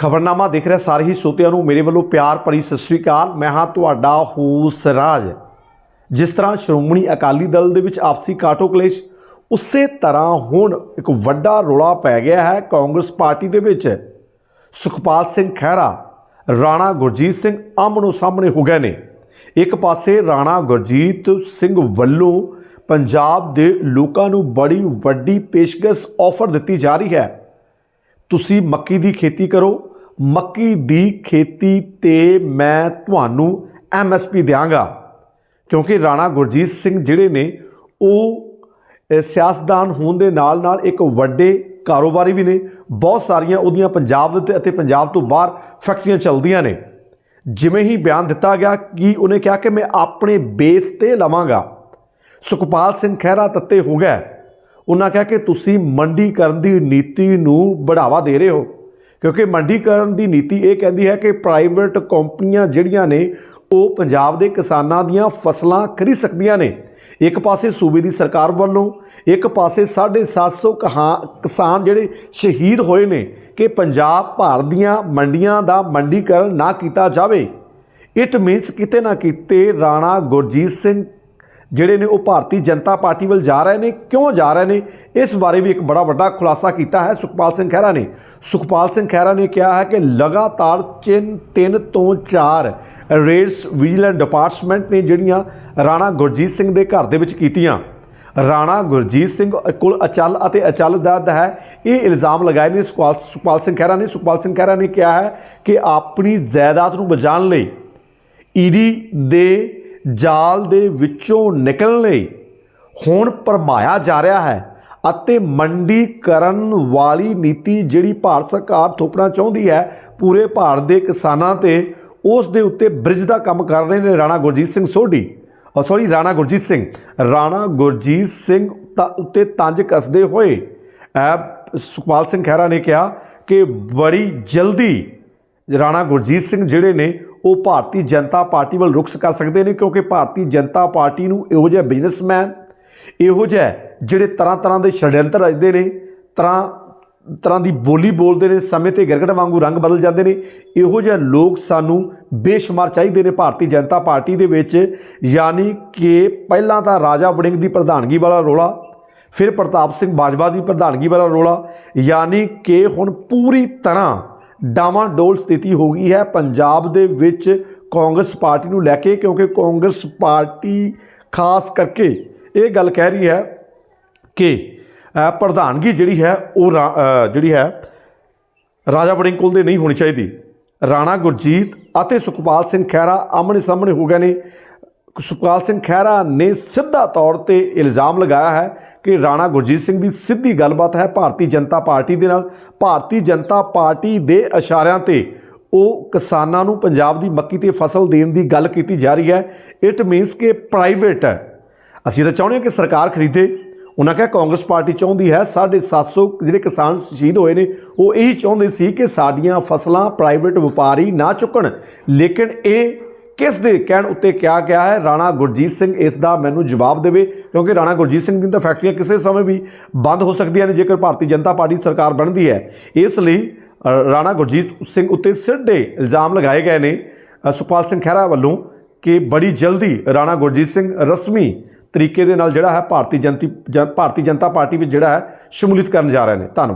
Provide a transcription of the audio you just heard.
ਖਬਰਨਾਮਾ ਦੇਖ ਰਿਹਾ, ਸਾਰੇ ਹੀ ਸੋਤਿਆਂ ਨੂੰ ਮੇਰੇ ਵੱਲੋਂ ਪਿਆਰ ਭਰੀ ਸਤਿ ਸ੍ਰੀ ਅਕਾਲ। ਮੈਂ ਹਾਂ ਤੁਹਾਡਾ ਹੋਸ ਰਾਜ ਜਿਸ ਤਰ੍ਹਾਂ ਸ਼੍ਰੋਮਣੀ ਅਕਾਲੀ ਦਲ ਦੇ ਵਿੱਚ ਆਪਸੀ ਕਾਟੋ ਕਲੇਸ਼, ਉਸੇ ਤਰ੍ਹਾਂ ਹੁਣ ਇੱਕ ਵੱਡਾ ਰੌਲਾ ਪੈ ਗਿਆ ਹੈ ਕਾਂਗਰਸ ਪਾਰਟੀ ਦੇ ਵਿੱਚ। ਸੁਖਪਾਲ ਸਿੰਘ ਖਹਿਰਾ, ਰਾਣਾ ਗੁਰਜੀਤ ਸਿੰਘ ਆਮਣੋ ਸਾਹਮਣੇ ਹੋ ਗਏ ਨੇ। ਇੱਕ ਪਾਸੇ ਰਾਣਾ ਗੁਰਜੀਤ ਸਿੰਘ ਵੱਲੋਂ ਪੰਜਾਬ ਦੇ ਲੋਕਾਂ ਨੂੰ ਬੜੀ ਵੱਡੀ ਪੇਸ਼ਕਸ਼ ਆਫਰ ਦਿੱਤੀ ਜਾ ਰਹੀ ਹੈ। ਤੁਸੀਂ ਮੱਕੀ ਦੀ ਖੇਤੀ ਕਰੋ ਮੱਕੀ ਦੀ ਖੇਤੀ ਤੇ ਮੈਂ ਤੁਹਾਨੂੰ ਐਮਐਸਪੀ ਦਿਆਂਗਾ। ਕਿਉਂਕਿ ਰਾਣਾ ਗੁਰਜੀਤ ਸਿੰਘ ਜਿਹੜੇ ਨੇ ਉਹ ਅ, ਸਿਆਸਤਦਾਨ ਹੋਣ ਦੇ ਨਾਲ ਨਾਲ ਇੱਕ ਵੱਡੇ ਕਾਰੋਬਾਰੀ ਵੀ ਨੇ। ਬਹੁਤ ਸਾਰੀਆਂ ਉਹਦੀਆਂ ਪੰਜਾਬ ਦੇ ਅਤੇ ਪੰਜਾਬ ਤੋਂ ਬਾਹਰ ਫੈਕਟਰੀਆਂ ਚੱਲਦੀਆਂ ਨੇ। ਜਿਵੇਂ ਹੀ ਬਿਆਨ ਦਿੱਤਾ ਗਿਆ ਕਿ ਉਹਨੇ ਕਿਹਾ ਕਿ ਮੈਂ ਆਪਣੇ ਬੇਸ ਤੇ ਲਵਾਂਗਾ। ਸੁਖਪਾਲ ਸਿੰਘ ਖਹਿਰਾ ਤੱਤੇ ਹੋ ਗਿਆ ਉਹਨਾਂ ਕਿਹਾ ਕਿ ਤੁਸੀਂ ਮੰਡੀਕਰਨ ਦੀ ਨੀਤੀ ਨੂੰ ਬੜਾਵਾ ਦੇ ਰਹੇ ਹੋ। ਕਿਉਂਕਿ ਮੰਡੀਕਰਨ ਦੀ ਨੀਤੀ ਇਹ ਕਹਿੰਦੀ ਹੈ ਕਿ ਪ੍ਰਾਈਵੇਟ ਕੰਪਨੀਆਂ ਜਿਹੜੀਆਂ ਨੇ, ਉਹ ਪੰਜਾਬ ਦੇ ਕਿਸਾਨਾਂ ਦੀਆਂ ਫਸਲਾਂ ਖਰੀਦ ਸਕਦੀਆਂ ਨੇ। ਇੱਕ ਪਾਸੇ ਸੂਬੇ ਦੀ ਸਰਕਾਰ ਵੱਲੋਂ, ਇੱਕ ਪਾਸੇ 750 ਕਹਾ, ਕਿਸਾਨ ਜਿਹੜੇ ਸ਼ਹੀਦ ਹੋਏ ਨੇ ਕਿ ਪੰਜਾਬ ਭਾਰਤ ਦੀਆਂ ਮੰਡੀਆਂ ਦਾ ਮੰਡੀਕਰਨ ਨਾ ਕੀਤਾ ਜਾਵੇ। ਇਟ ਮੀਨਸ ਕਿਤੇ ਨਾ ਕਿਤੇ ਰਾਣਾ ਗੁਰਜੀਤ ਸਿੰਘ ਜਿਹੜੇ ਨੇ ਉਹ ਭਾਰਤੀ ਜਨਤਾ ਪਾਰਟੀ ਵੱਲ ਜਾ ਰਹੇ ਨੇ, ਕਿਉਂ ਜਾ ਰਹੇ ਨੇ? ਇਸ ਬਾਰੇ ਵੀ ਇੱਕ ਬੜਾ ਵੱਡਾ ਖੁਲਾਸਾ ਕੀਤਾ ਹੈ ਸੁਖਪਾਲ ਸਿੰਘ ਖਹਿਰਾ ਨੇ। ਸੁਖਪਾਲ ਸਿੰਘ ਖਹਿਰਾ ਨੇ ਕਿਹਾ ਹੈ ਕਿ ਲਗਾਤਾਰ ਚਿੰਨ 3 ਤੋਂ 4 ਰੇਡਸ ਵਿਜੀਲੈਂਸ ਡਿਪਾਰਟਮੈਂਟ ਨੇ ਜਿਹੜੀਆਂ ਰਾਣਾ ਗੁਰਜੀਤ ਸਿੰਘ ਦੇ ਘਰ ਦੇ ਵਿੱਚ ਕੀਤੀਆਂ। ਰਾਣਾ ਗੁਰਜੀਤ ਸਿੰਘ ਕੋਲ ਅਚਲ ਅਤੇ ਅਚਲ ਦਾ ਹੈ, ਇਹ ਇਲਜ਼ਾਮ ਲਗਾਏ ਨੇ ਸੁਖਪਾਲ ਸੁਖਪਾਲ ਸਿੰਘ ਖਹਿਰਾ ਨੇ। ਸੁਖਪਾਲ ਸਿੰਘ ਖਹਿਰਾ ਨੇ ਕਿਹਾ ਹੈ ਕਿ ਆਪਣੀ ਜਾਇਦਾਦ ਨੂੰ ਬਚਾਉਣ ਲਈ ਈਡੀ ਦੇ ਜਾਲ ਦੇ ਵਿੱਚੋਂ ਨਿਕਲਣ ਲਈ ਹੁਣ ਪਰਮਾਇਆ ਜਾ ਰਿਹਾ ਹੈ ਅਤੇ ਮੰਡੀਕਰਨ ਵਾਲੀ ਨੀਤੀ ਜਿਹੜੀ ਭਾਰਤ ਸਰਕਾਰ ਥੋਪਣਾ ਚਾਹੁੰਦੀ ਹੈ, ਪੂਰੇ ਭਾਰਤ ਦੇ ਕਿਸਾਨਾਂ ਤੇ, ਉਸ ਦੇ ਉੱਤੇ ਬ੍ਰਿਜ ਦਾ ਕੰਮ ਕਰ ਰਹੇ ਨੇ ਰਾਣਾ ਗੁਰਜੀਤ ਸਿੰਘ ਸੋਢੀ। ਔਰ ਸੌਰੀ ਰਾਣਾ ਗੁਰਜੀਤ ਸਿੰਘ। ਰਾਣਾ ਗੁਰਜੀਤ ਸਿੰਘ ਤਾਂ ਉੱਤੇ ਤੰਜ ਕੱਸਦੇ ਹੋਏ ਸੁਖਪਾਲ ਸਿੰਘ ਖਹਿਰਾ ਨੇ ਕਿਹਾ ਕਿ ਬੜੀ ਜਲਦੀ ਰਾਣਾ ਗੁਰਜੀਤ ਸਿੰਘ ਜਿਹੜੇ ਨੇ ਉਹ ਭਾਰਤੀ ਜਨਤਾ ਪਾਰਟੀ ਵੱਲ ਰੁਖ ਕਰ ਸਕਦੇ ਨੇ ਕਿਉਂਕਿ ਭਾਰਤੀ ਜਨਤਾ ਪਾਰਟੀ ਨੂੰ ਇਹੋ ਜਿਹੇ ਬਿਜ਼ਨਸਮੈਨ, ਇਹੋ ਜਿਹੇ ਜਿਹੜੇ ਤਰ੍ਹਾਂ ਤਰ੍ਹਾਂ ਦੇ ਛੜਯੰਤਰ ਰਚਦੇ ਨੇ, ਤਰ੍ਹਾਂ ਤਰ੍ਹਾਂ ਦੀ ਬੋਲੀ ਬੋਲਦੇ ਨੇ, ਸਮੇਂ ਤੇ ਗਿਰਗਟ ਵਾਂਗੂ ਰੰਗ ਬਦਲ ਜਾਂਦੇ ਨੇ, ਇਹੋ ਜਿਹੇ ਲੋਕ ਸਾਨੂੰ ਬੇਸ਼ੁਮਾਰ ਚਾਹੀਦੇ ਨੇ ਭਾਰਤੀ ਜਨਤਾ ਪਾਰਟੀ ਦੇ ਵਿੱਚ, ਯਾਨੀ ਕਿ ਪਹਿਲਾਂ ਤਾਂ ਰਾਜਾ ਵੜਿੰਗ ਦੀ ਪ੍ਰਧਾਨਗੀ ਵਾਲਾ ਰੋਲਾ, ਫਿਰ ਪ੍ਰਤਾਪ ਸਿੰਘ ਬਾਜਵਾ ਦੀ ਪ੍ਰਧਾਨਗੀ ਵਾਲਾ ਰੋਲਾ, ਯਾਨੀ ਕਿ ਹੁਣ ਪੂਰੀ ਤਰ੍ਹਾਂ ਡਾਵਾਂਡੋਲ ਸਥਿਤੀ ਹੋ ਗਈ ਹੈ। ਪੰਜਾਬ ਦੇ ਵਿੱਚ ਕਾਂਗਰਸ ਪਾਰਟੀ ਨੂੰ ਲੈ ਕੇ, ਕਿਉਂਕਿ ਕਾਂਗਰਸ ਪਾਰਟੀ ਖਾਸ ਕਰਕੇ ਇਹ ਗੱਲ ਕਹਿ ਰਹੀ ਹੈ ਕਿ ਪ੍ਰਧਾਨਗੀ ਜਿਹੜੀ ਹੈ, ਉਹ ਰਾ- ਜਿਹੜੀ ਹੈ, ਰਾਜਾ ਵੜਿੰਗ ਕੋਲ ਦੇ ਨਹੀਂ ਹੋਣੀ ਚਾਹੀਦੀ। ਰਾਣਾ ਗੁਰਜੀਤ ਅਤੇ ਸੁਖਪਾਲ ਸਿੰਘ ਖਹਿਰਾ ਆਮਣੇ ਸਾਹਮਣੇ ਹੋ ਗਏ ਨੇ। ਸੁਖਪਾਲ ਸਿੰਘ ਖਹਿਰਾ ਨੇ ਸਿੱਧਾ ਤੌਰ ਤੇ ਇਲਜ਼ਾਮ ਲਗਾਇਆ ਹੈ ਕਿ ਰਾਣਾ ਗੁਰਜੀਤ ਸਿੰਘ ਦੀ ਸਿੱਧੀ ਗੱਲਬਾਤ ਹੈ ਭਾਰਤੀ ਜਨਤਾ ਪਾਰਟੀ ਦੇ ਨਾਲ। ਭਾਰਤੀ ਜਨਤਾ ਪਾਰਟੀ ਦੇ ਇਸ਼ਾਰਿਆਂ ਤੇ ਉਹ ਕਿਸਾਨਾਂ ਨੂੰ ਪੰਜਾਬ ਦੀ ਮੱਕੀ ਤੇ ਫਸਲ ਦੇਣ ਦੀ ਗੱਲ ਕੀਤੀ ਜਾ ਰਹੀ ਹੈ। ਇਟ ਮੀਨਸ ਕਿ ਪ੍ਰਾਈਵੇਟ ਹੈ। ਅਸੀਂ ਤਾਂ ਚਾਹੁੰਦੇ ਹਾਂ ਕਿ ਸਰਕਾਰ ਖਰੀਦੇ। ਉਹਨਾਂ ਕਿਹਾ ਕਾਂਗਰਸ ਪਾਰਟੀ ਚਾਹੁੰਦੀ ਹੈ। 750 ਜਿਹੜੇ ਕਿਸਾਨ ਸ਼ਹੀਦ ਹੋਏ ਨੇ, ਉਹ ਇਹੀ ਚਾਹੁੰਦੇ ਸੀ ਕਿ ਸਾਡੀਆਂ ਫਸਲਾਂ ਪ੍ਰਾਈਵੇਟ ਵਪਾਰੀ ਨਾ ਚੁੱਕਣ। ਲੇਕਿਨ ਇਹ ਕਿਸ ਦੇ ਕਹਿਣ ਉੱਤੇ ਕਿਹਾ ਗਿਆ ਹੈ? ਰਾਣਾ ਗੁਰਜੀਤ ਸਿੰਘ ਇਸ ਦਾ ਮੈਨੂੰ ਜਵਾਬ ਦੇਵੇ ਕਿਉਂਕਿ ਰਾਣਾ ਗੁਰਜੀਤ ਸਿੰਘ ਦੀਆਂ ਤਾਂ ਫੈਕਟਰੀਆਂ ਕਿਸੇ ਸਮੇਂ ਵੀ ਬੰਦ ਹੋ ਸਕਦੀਆਂ ਨੇ ਜੇਕਰ ਭਾਰਤੀ ਜਨਤਾ ਪਾਰਟੀ ਦੀ ਸਰਕਾਰ ਬਣਦੀ ਹੈ। ਇਸ ਲਈ ਰਾਣਾ ਗੁਰਜੀਤ ਸਿੰਘ ਉੱਤੇ ਸਿੱਧੇ ਇਲਜ਼ਾਮ ਲਗਾਏ ਗਏ ਨੇ। ਅ, ਸੁਖਪਾਲ ਸਿੰਘ ਖਹਿਰਾ ਵੱਲੋਂ ਕਿ ਬੜੀ ਜਲਦੀ ਰਾਣਾ ਗੁਰਜੀਤ ਸਿੰਘ ਰਸਮੀ ਤਰੀਕੇ ਦੇ ਨਾਲ ਜਿਹੜਾ ਹੈ ਭਾਰਤੀ ਜਨਤੀ ਜਨ- ਭਾਰਤੀ ਜਨਤਾ ਪਾਰਟੀ ਵਿੱਚ ਜਿਹੜਾ ਹੈ ਸ਼ਮੂਲੀਅਤ ਕਰਨ ਜਾ ਰਹੇ ਨੇ। ਧੰਨਵਾਦ।